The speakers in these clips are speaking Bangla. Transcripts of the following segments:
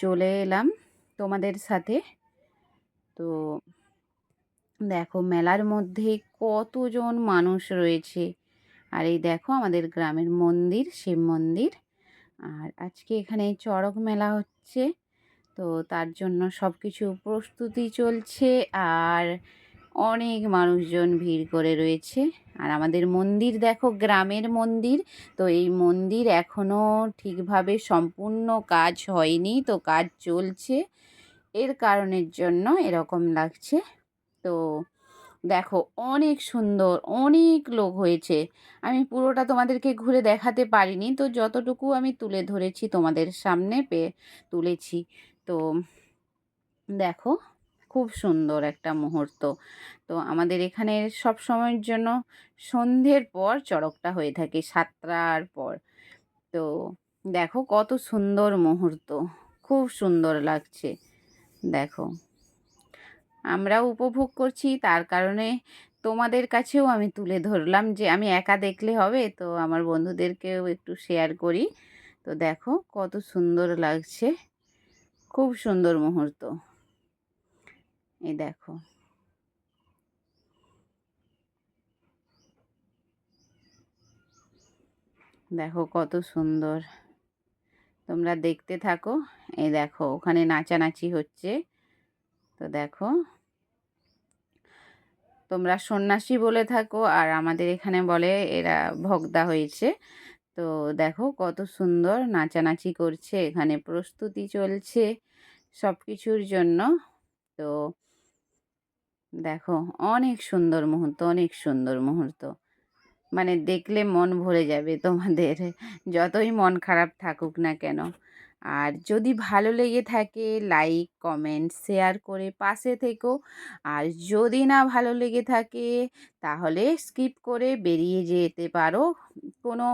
চলে এলাম তোমাদের সাথে। তো দেখো মেলার মধ্যে কতজন মানুষ রয়েছে। আর এই দেখো আমাদের গ্রামের মন্দির, শিব মন্দির। আর আজকে এখানে চড়ক মেলা হচ্ছে। তো তার জন্য সব কিছু প্রস্তুতি চলছে। আর অনেক মানুষজন ভিড় করে রয়েছে। আর আমাদের মন্দির দেখো, গ্রামের মন্দির। তো এই মন্দির এখনও ঠিকভাবে সম্পূর্ণ কাজ হয়নি। তো কাজ চলছে। এর কারণের জন্য এরকম লাগছে। তো দেখো, অনেক সুন্দর, অনেক লোক হয়েছে। আমি পুরোটা তোমাদেরকে ঘুরে দেখাতে পারিনি। তো যতটুকু আমি তুলে ধরেছি তোমাদের সামনে পেয়ে তুলেছি। তো দেখো খুব সুন্দর একটা মুহূর্ত। তো আমাদের এখানে সব সময়ের জন্য সন্ধ্যের পর চড়কটা হয়ে থাকে, সাতটার পর। তো দেখো কত সুন্দর মুহূর্ত, খুব সুন্দর লাগছে। দেখো, আমরাও উপভোগ করছি, তার কারণে তোমাদের কাছেও আমি তুলে ধরলাম যে আমি একা দেখলে হবে, তো আমার বন্ধুদেরকেও একটু শেয়ার করি। তো দেখো কত সুন্দর লাগছে, খুব সুন্দর মুহূর্ত। এই দেখো। দেখো কত সুন্দর। তোমরা দেখতে থাকো। এই দেখো, ওখানে নাচানাচি হচ্ছে। তো দেখো, তোমরা সন্ন্যাসী বলে থাকো আর আমাদের এখানে বলে এরা ভগদা হয়েছে। তো দেখো কত সুন্দর নাচানাচি করছে, এখানে প্রস্তুতি চলছে সব কিছুর জন্য। তো দেখো, অনেক সুন্দর মুহূর্ত, অনেক সুন্দর মুহূর্ত। মানে দেখলে মন ভরে যাবে তোমাদের, যতই মন খারাপ থাকুক না কেন। আর যদি ভালো লেগে থাকে লাইক কমেন্ট শেয়ার করে পাশে থেকো। আর যদি না ভালো লেগে থাকে, তাহলে স্কিপ করে বেরিয়ে যেতে পারো। কোনো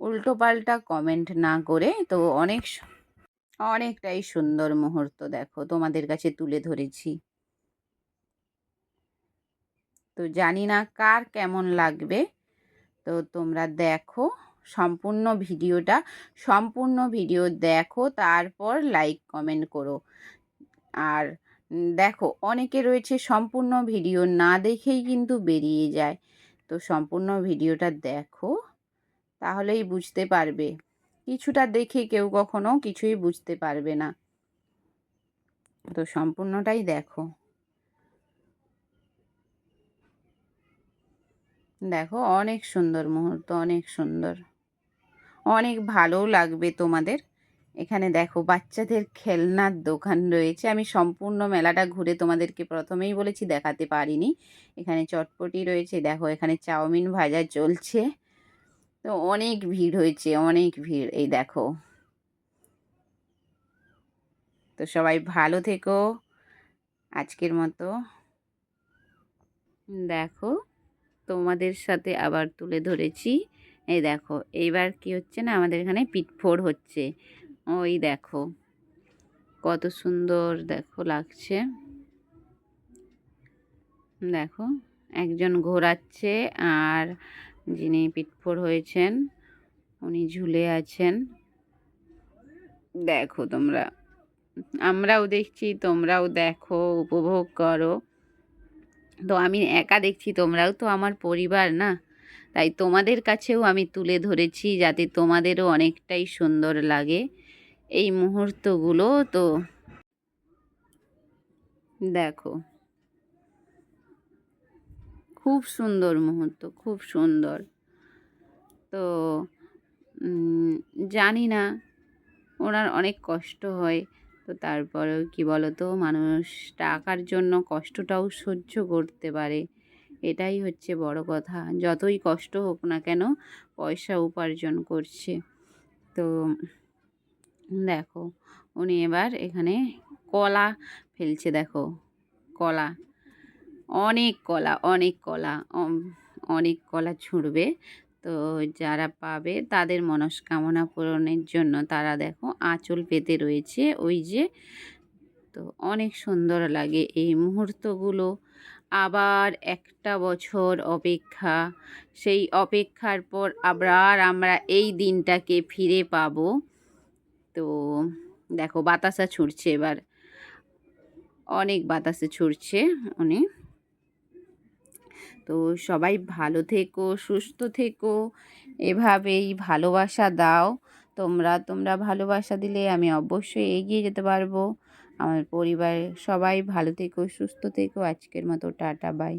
উল্টোপাল্টা কমেন্ট না করে। তো অনেক অনেকটাই সুন্দর মুহূর্ত দেখো, তোমাদের কাছে তুলে ধরেছি। তো জানি না কার কেমন লাগবে। তো তোমরা দেখো সম্পূর্ণ ভিডিওটা, সম্পূর্ণ ভিডিও দেখো, তারপর লাইক কমেন্ট করো। আর দেখো অনেকে রয়েছে সম্পূর্ণ ভিডিও না দেখেই কিন্তু বেরিয়ে যায়। তো সম্পূর্ণ ভিডিওটা দেখো, তাহলেই বুঝতে পারবে। কিছুটা দেখে কেউ কখনো কিছুই বুঝতে পারবে না। তো সম্পূর্ণটাই দেখো। দেখো, অনেক সুন্দর মুহূর্ত, অনেক সুন্দর। অনেক ভালোও লাগবে তোমাদের। এখানে দেখো, বাচ্চাদের খেলনার দোকান রয়েছে। আমি সম্পূর্ণ মেলাটা ঘুরে তোমাদেরকে প্রথমেই বলেছি, দেখাতে পারিনি। এখানে চটপটি রয়েছে, দেখো, এখানে চাউমিন ভাজা চলছে। তো অনেক ভিড় হয়েছে, অনেক ভিড়, এই দেখো। তো সবাই ভালো থেকো। আজকের মতো। দেখো। তোমাদের সাথে আবার তুলে ধরেছি। এই দেখো, এইবার কি হচ্ছে না, আমাদের এখানে পিঠফোড় হচ্ছে। ওই দেখো, কত সুন্দর দেখো লাগছে। দেখো, একজন ঘোরাচ্ছে আর যিনি পিঠফোড় হয়েছেন, উনি ঝুলে আছেন। দেখো তোমরা, আমরাও দেখছি, তোমরাও দেখো, উপভোগ করো। তো আমি একা দেখছি, তোমরাও তো আমার পরিবার না? তাই তোমাদের কাছেও আমি তুলে ধরেছি যাতে তোমাদেরও অনেকটাই সুন্দর লাগে। এই মুহূর্তগুলো তো দেখো। খুব সুন্দর মুহূর্ত, খুব সুন্দর। তো জানি না, ওনার অনেক কষ্ট হয়। তো তারপরেও কি বলো তো মানুষ টাকার জন্য কষ্টটাও সহ্য করতে পারে। এটাই হচ্ছে বড় কথা। যতই কষ্ট হোক না কেন পয়সা উপার্জন করছে। তো দেখো, উনি এবার এখানে কলা ফেলছে দেখো। কলা, অনেক কলা অনেক কলা অনেক কলা ছুঁড়বে। তো যারা পাবে তাদের মনস্কামনা পূরণের জন্য তারা দেখো আঁচল পেতে রয়েছে। ওই যে তো অনেক সুন্দর লাগে এই মুহূর্তগুলো। আবার একটা বছর অপেক্ষা, সেই অপেক্ষার পর আবার আমরা এই দিনটাকে ফিরে পাব। তো দেখো বাতাসা ছুটছে এবার, অনেক বাতাসে ছুটছে উনি। তো সবাই ভালো থেকো, সুস্থ থেকো। এভাবেই ভালোবাসা দাও। তোমরা তোমরা ভালোবাসা দিলে আমি অবশ্যই এগিয়ে যেতে পারব। আমার পরিবার সবাই ভালো থেকো, সুস্থ থেকো। আজকের মতো টাটা বাই